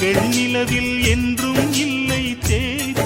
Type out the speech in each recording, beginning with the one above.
வெண்ணிலவில் என்றும் இல்லை தேய்திரை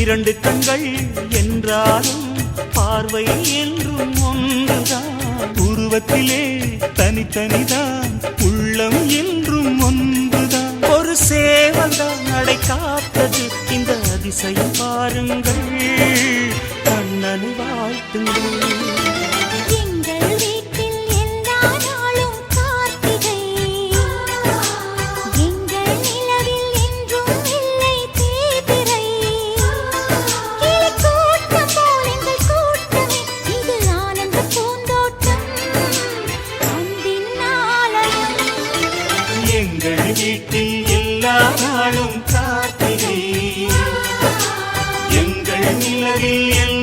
இரண்டு கண்கள் என்றாலும் பார்வை என்றும் ஒன்றுதான். உருவத்திலே தனித்தனிதான் உள்ளம் என்றும் ஒன்றுதான். ஒரு சேவல்தான் நடை காத்தது இந்த அதிசயம் பாருங்கள். கண்ணனை வாழ்த்துங்கள். கார்த்திகை எங்கள் நிலவில் எல்லாம்